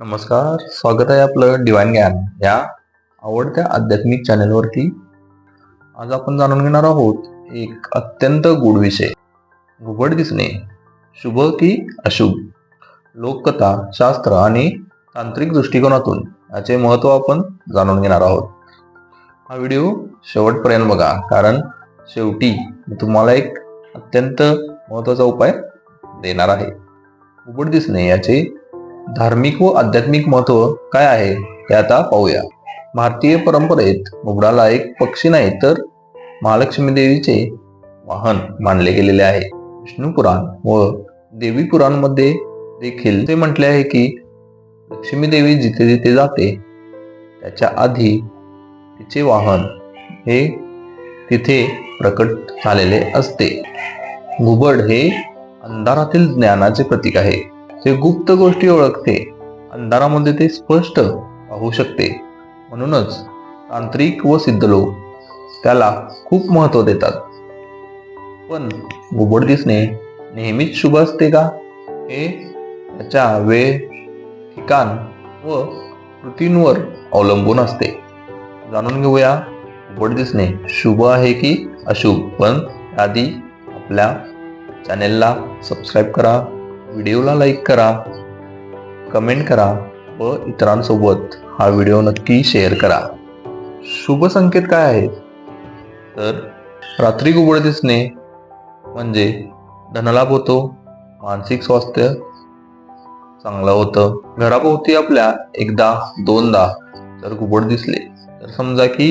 नमस्कार स्वागत आहे आपलं डिवाइन ज्ञान या आवडत्या आध्यात्मिक चॅनलवरती. आज आपण जाणून घेणार आहोत एक अत्यंत गूढ विषय. घुबड दिसणे शुभ की अशुभ? लोककथा शास्त्र आणि तांत्रिक दृष्टिकोनातून याचे महत्त्व आपण जाणून घेणार आहोत. हा व्हिडिओ शेवटपर्यंत बघा कारण शेवटी मी तुम्हाला एक अत्यंत महत्त्वाचा उपाय देणार आहे. घुबड दिसणे याचे धार्मिक व आध्यात्मिक महत्त्व काय आहे हे आता पाहूया. भारतीय परंपरेत घुबडाला एक पक्षी नाही तर महालक्ष्मी देवीचे वाहन मानले गेलेले आहे. विष्णू पुराण व देवी पुराणमध्ये देखील ते म्हटले आहे की लक्ष्मी देवी जिथे जिथे जाते त्याच्या आधी तिचे वाहन हे तिथे प्रकट झालेले असते. घुबड हे अंधारातील ज्ञानाचे प्रतीक आहे. ते गुप्त गोष्टी ओळखते अंधारामध्ये ते स्पष्ट पाहू शकते. म्हणूनच तांत्रिक व सिद्ध लोक त्याला खूप महत्त्व देतात. पण घुबड दिसणे नेहमीच शुभ असते का? हे त्याच्या वेळ ठिकाण व कृतींवर अवलंबून असते. जाणून घेऊया घुबड दिसणे शुभ आहे की अशुभ? पण आधी आपल्या चॅनेलला सबस्क्राईब करा. व्हिडिओला लाईक करा कमेंट करा व इतरांसोबत हा व्हिडिओ नक्की शेअर करा. शुभ संकेत काय आहेत? तर रात्री घुबड दिसणे म्हणजे धनलाभ होतो मानसिक स्वास्थ्य चांगलं होतं. घराभोवती आपल्या एकदा दोनदा जर गुबड दिसले तर समजा की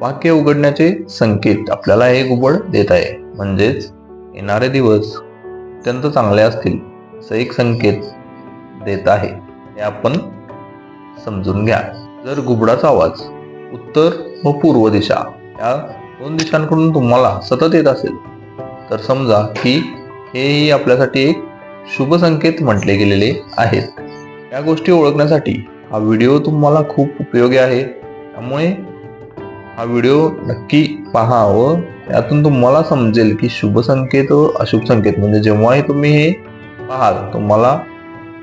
वाक्य उघडण्याचे संकेत आपल्याला हे गुबड देत आहे. म्हणजेच येणारे दिवस अत्यंत चांगले असतील. असं एक संकेत देत आहे. हे आपण समजून घ्या. जर घुबडाचा आवाज उत्तर व पूर्व दिशा या दोन दिशांकडून तुम्हाला सतत येत असेल तर समजा की हेही आपल्यासाठी एक शुभ संकेत म्हटले गेलेले आहेत. या गोष्टी ओळखण्यासाठी हा व्हिडिओ तुम्हाला खूप उपयोगी आहे. त्यामुळे हा व्हिडिओ नक्की पहा व यातून तुम्हाला समजेल की शुभ संकेत व अशुभ संकेत म्हणजे जेव्हाही तुम्ही हे आहात तुम्हाला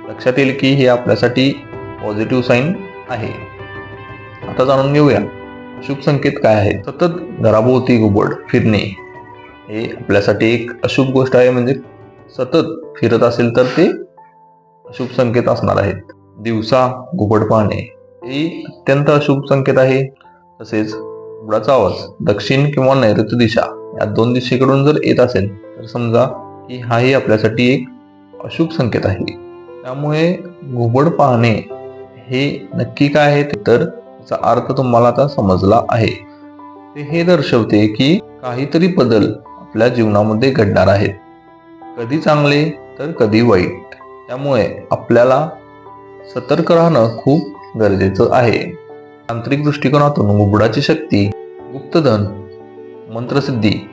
लक्षात येईल की हे आपल्यासाठी पॉझिटिव्ह साईन आहे. आता जाणून घेऊया अशुभ संकेत काय आहे? सतत घराभोवती घुबड फिरणे हे आपल्यासाठी एक अशुभ गोष्ट आहे. म्हणजे सतत फिरत असेल तर ते अशुभ संकेत असणार आहेत. दिवसा घुबड पाहणे हे अत्यंत अशुभ संकेत आहे. तसेच घुबडाचा आवाज दक्षिण किंवा नैऋत्य दिशा या दोन दिशेकडून जर येत असेल तर समजा की हाही आपल्यासाठी एक अशुभ संकेत आहे. त्यामुळे घुबड पाहणे हे नक्की काय आहे तर त्याचा अर्थ तुम्हाला आता समजला आहे. ते हे दर्शवते की काहीतरी बदल आपल्या जीवनामध्ये घडणार आहेत. कधी चांगले तर कधी वाईट. त्यामुळे आपल्याला सतर्क राहणं खूप गरजेचं आहे. तांत्रिक दृष्टिकोनातून घुबडाची शक्ती गुप्तधन मंत्रसिद्धी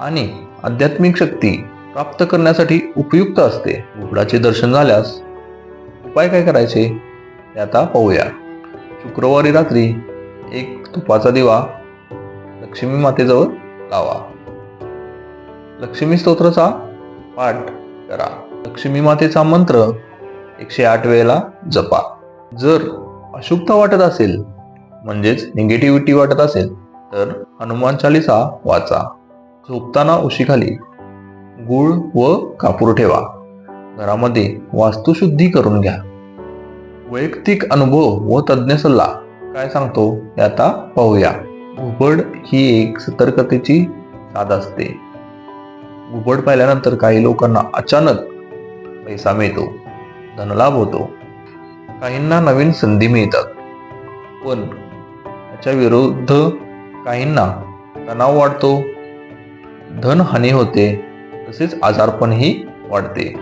आणि आध्यात्मिक शक्ती प्राप्त करण्यासाठी उपयुक्त असते. घुबडाचे दर्शन झाल्यास उपाय काय करायचे? ते आता पाहूया. शुक्रवारी रात्री एक तुपाचा दिवा लक्ष्मी मातेजवळ लावा. लक्ष्मी स्तोत्राचा पाठ करा. लक्ष्मी मातेचा मंत्र एकशे आठ वेळेला जपा. जर अशुभता वाटत असेल म्हणजेच निगेटिव्हिटी वाटत असेल तर हनुमान चालिसा वाचा. झोपताना उशीखाली गुळ व कापूर ठेवा. घरामध्ये वास्तुशुद्धी करून घ्या. वैयक्तिक अनुभव व तज्ज्ञ सल्ला काय सांगतो हे आता पाहूया. घुबड ही एक सतर्कतेची साध असते. घुबड पाहिल्यानंतर काही लोकांना अचानक पैसा मिळतो धनलाभ होतो. काहींना नवीन संधी मिळतात. पण त्याच्या विरुद्ध काहींना तणाव वाढतो. धनहानी होते. तसेच आजारपणही वाढते.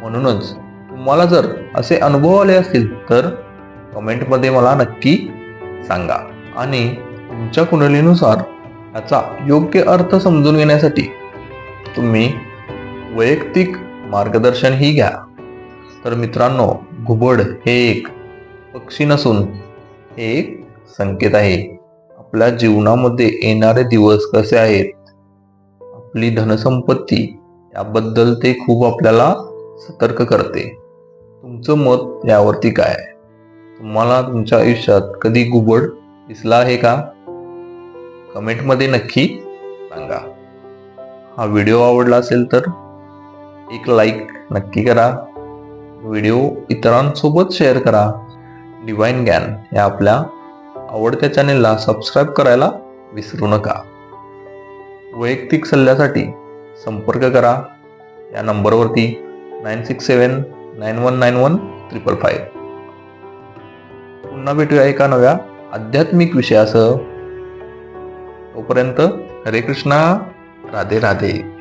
म्हणूनच तुम्हाला जर असे अनुभव आले असतील तर कमेंटमध्ये मला नक्की सांगा. आणि तुमच्या कुंडलीनुसार याचा योग्य अर्थ समजून घेण्यासाठी तुम्ही वैयक्तिक मार्गदर्शनही घ्या. तर मित्रांनो घुबड हे एक पक्षी नसून हे एक संकेत आहे. आपल्या जीवनामध्ये येणारे दिवस कसे आहेत? आपली धनसंपत्ती याबद्दल ते खूप आपल्याला सतर्क करते. तुमचं मत यावरती काय? आहे? तुम्हाला तुमच्या आयुष्यात कधी घुबड दिसला आहे का? कमेंटमध्ये नक्की सांगा. हा व्हिडिओ आवडला असेल तर एक लाईक नक्की करा. व्हिडिओ इतरांसोबत शेअर करा. डिवाईन ज्ञान या आपल्या आवडत्या चॅनेलला सबस्क्राईब करायला विसरू नका. वैयक्तिक सल्ल्यासाठी संपर्क करा. या नंबरवरती nine six seven nine one nine one triple five. पुन्हा भेटूया एका नव्या आध्यात्मिक विषयासह. तोपर्यंत हरे कृष्णा राधे राधे.